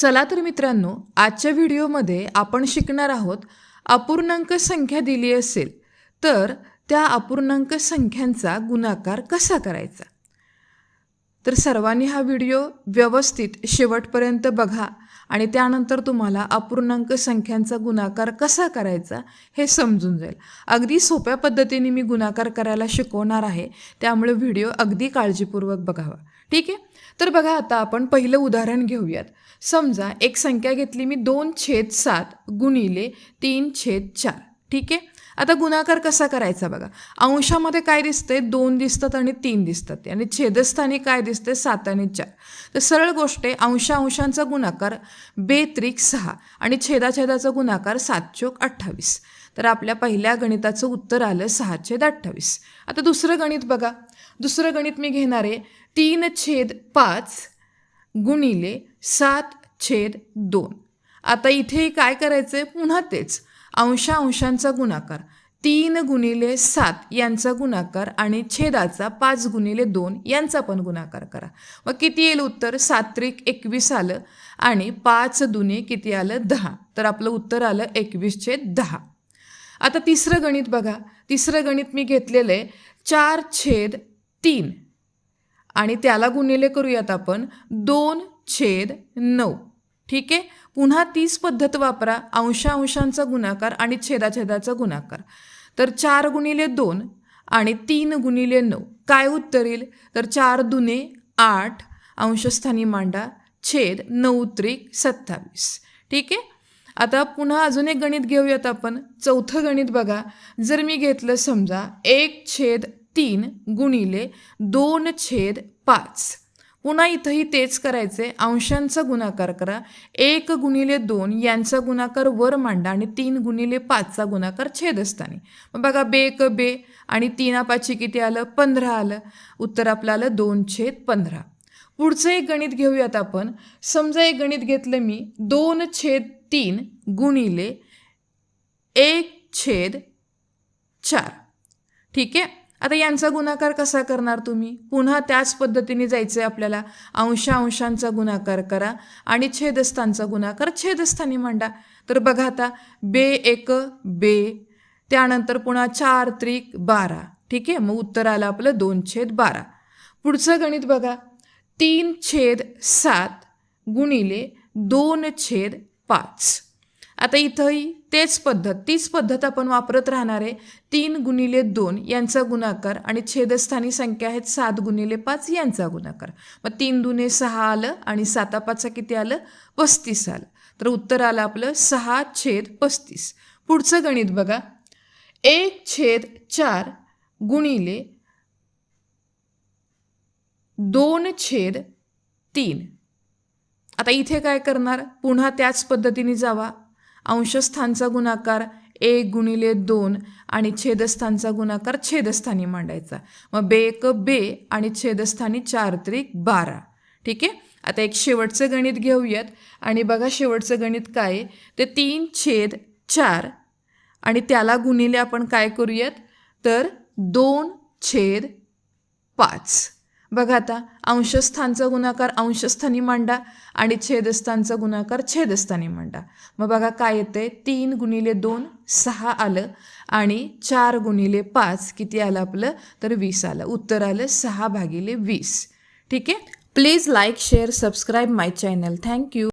चला तर मित्रांनो आजच्या व्हिडिओमध्ये आपण शिकणार आहोत अपूर्णांक संख्या दिली असेल तर त्या अपूर्णांक संख्यांचा गुणाकार कसा करायचा? तर सर्वांनी हा व्हिडिओ व्यवस्थित शेवटपर्यंत बघा आणि त्यानंतर तुम्हाला अपूर्णांक संख्यांचा गुणाकार कसा करायचा हे समजून जाईल. अगदी सोप्या पद्धतीने मी गुणाकार करायला शिकवणार आहे त्यामुळे व्हिडिओ अगदी काळजीपूर्वक बघावा. ठीक आहे? तर बघा आता आपण पहिलं उदाहरण घेऊयात. समजा एक संख्या घेतली मी दोन छेद सात गुणिले तीन छेद चार. ठीक आहे? आता गुणाकार कसा करायचा बघा? अंशामध्ये काय दिसतंय? दोन दिसतात आणि तीन दिसतात. आणि छेदस्थानी काय दिसते सात आणि चार. तर सरळ गोष्ट आहे अंशा अंशांचा गुणाकार बेत्रिक सहा आणि छेदाछेदाचा गुणाकार सात चोक अठ्ठावीस. तर आपल्या पहिल्या गणिताचं उत्तर आलं सहा अठ्ठावीस. आता दुसरं गणित बघा. दुसरं गणित मी घेणार आहे. तीन छेद पाच गुणिले सात छेद दोन. आता इथे काय करायचं आहे पुन्हा तेच. अंशा अंशांचा गुणाकार. तीन गुणिले सात यांचा गुणाकार आणि छेदाचा पाच गुणिले दोन यांचा पण गुणाकार करा. मग किती येईल उत्तर? सात्रिक एकवीस आलं आणि पाच दुने किती आलं? दहा. तर आपलं उत्तर आलं एकवीस छेद दहा. आता तिसरं गणित बघा. तिसरं गणित मी घेतलेलं आहे. चार छेद तीन. आणि त्याला गुणिले करूयात आपण. दोन छेद नऊ. ठीक आहे? पुन्हा तीच पद्धत वापरा. अंशा अंशांचा गुणाकार आणि छेदाछेदाचा गुणाकार. तर चार गुणिले दोन आणि तीन गुणिले नऊ. काय उत्तर येईल? तर चार दुने आठ. अंशस्थानी मांडा. छेद नऊ त्रिक सत्तावीस. ठीक आहे? आता पुन्हा अजून एक गणित घेऊयात आपण. चौथं गणित बघा. जर मी घेतलं समजा एक छेद तीन गुणिले दोन छेद पाच. पुन्हा इथंही तेच करायचे अंशांचा गुणाकार करा. एक गुणिले दोन यांचा गुणाकार वर मांडा आणि तीन गुणिले पाचचा गुणाकार छेदस्थानी. मग बघा बे क बे आणि तीन पाची किती आलं? पंधरा आलं. उत्तर आपलं आलं दोन छेद पंधरा. पुढचं एक गणित घेऊयात आपण. समजा एक गणित घेतलं मी. दोन छेद तीन गुणिले एक छेद चार. ठीक आहे? आता यांचा गुणाकार कसा करणार तुम्ही? पुन्हा त्याच पद्धतीने जायचं आहे आपल्याला. अंशा अंशांचा गुणाकार करा आणि छेदस्थानचा गुणाकार छेदस्थानी मांडा. तर बघा आता बे एक बे. त्यानंतर पुन्हा चार त्रिक बारा. ठीक आहे? मग उत्तर आलं आपलं दोन छेद बारा. पुढचं गणित बघा. तीन छेद सात गुणिले दोन छेद पाच. आता इथंही तेच पद्धत तीच पद्धत आपण वापरत राहणार आहे. तीन गुणिले दोन यांचा गुणाकार आणि छेदस्थानी संख्या आहेत सात गुणिले पाच यांचा गुणाकार. मग तीन दुने सहा आलं आणि साता पाचा किती आलं? पस्तीस आलं. तर उत्तर आलं आपलं सहा छेद पस्तीस. पुढचं गणित बघा. एक छेद चार गुणिले दोन छेद तीन. आता इथे काय करणार? पुन्हा त्याच पद्धतीने जावा. अंशस्थानचा गुणाकार एक गुणिले दोन आणि छेदस्थानचा गुणाकार छेदस्थानी मांडायचा. मग बे एक बे आणि छेदस्थानी चार त्रिक बारा. ठीक आहे? आता एक शेवटचं गणित घेऊयात. आणि बघा शेवटचं गणित काय ते तीन छेद चार. आणि त्याला गुणिले आपण काय करूयात? तर दोन छेद पाच. बघा आता अंशस्थानचा गुणाकार अंशस्थानी मांडा आणि छेदस्थानचा गुणाकार छेदस्थानी मांडा. मग बघा काय येते तीन गुणिले दोन सहा आलं आणि चार गुणिले पाच किती आलं आपलं? तर वीस आलं. उत्तर आलं सहा भागिले वीस. ठीक आहे? Please like share subscribe my channel thank you